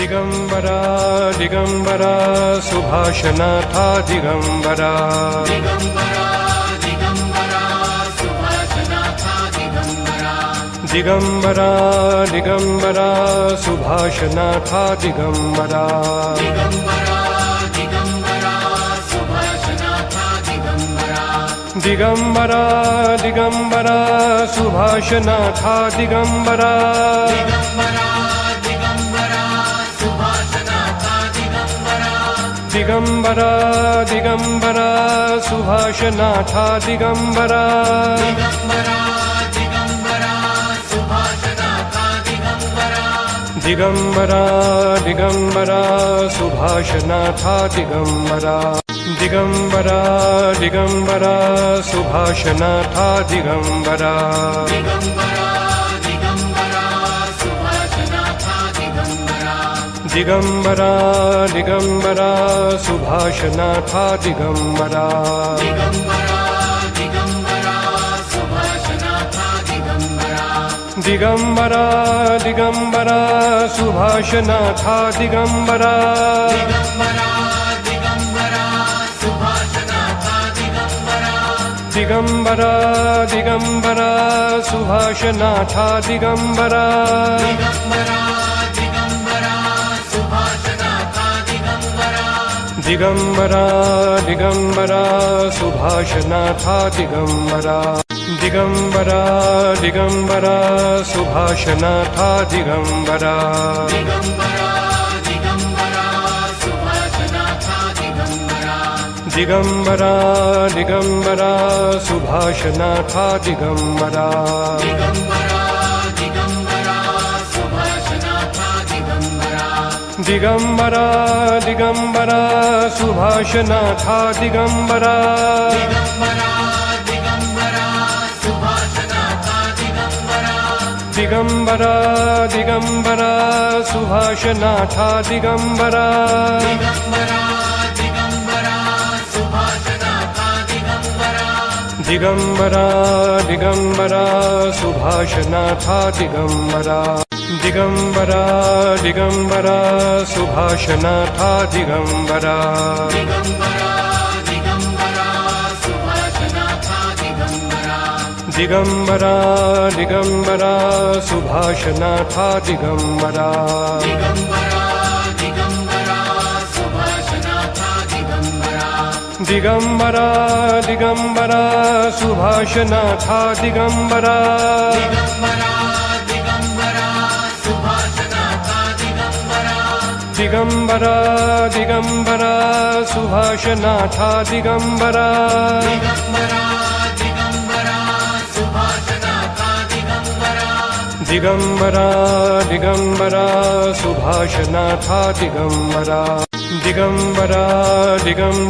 दिगंबरा दिगंबरा सुभाषना था दिगंबरा दिगंबरा दिगंबरा। सुभाषना था दिगंबरा। दिगंबरा दिगंबरा सुभाषना था दिगंबरा दिगम्बरा दिगम्बरा सुभाषनाथा दिगम्बरा दिगम्बरा दिगम्बरा सुभाषनाथा दिगम्बरा दिगम्बरा दिगम्बरा सुभाषनाथा दिगम्बरा दिगम्बरा दिगम्बरा सुभाषनाथा दिगम्बरा दिगम्बरा दिगम्बरा सुभाषनाथा दिगम्बरा दिगम्बरा दिगम्बरा सुभाषनाथा दिगम्बरा दिगम्बरा दिगम्बरा सुभाषनाथा दिगम्बरा दिगम्बरा दिगम्बरा सुभाषनाथा दिगम्बरा दिगम्बरा दिगम्बरा सुभाषनाथा दिगम्बरा दिगम्बरा दिगम्बरा सुभाषनाथा दिगम्बरा दिगम्बरा दिगम्बरा सुभाषनाथा दिगम्बरा दिगम्बरा दिगम्बरा सुभाषनाथा दिगम्बरा दिगंबरा दिगंबरा सुभाषणा था दिगंबरा दिगंबरा दिगंबरा। सुभाषणा था दिगंबरा। दिगंबरा दिगंबरा सुभाषणा था दिगंबरा दिगम्बरा दिगम्बरा सुभाषनाथा दिगंबरा। दिगंबरा दिगम्बरा सुभाषनाथा दिगंबरा। दिगंबरा दिगम्बरा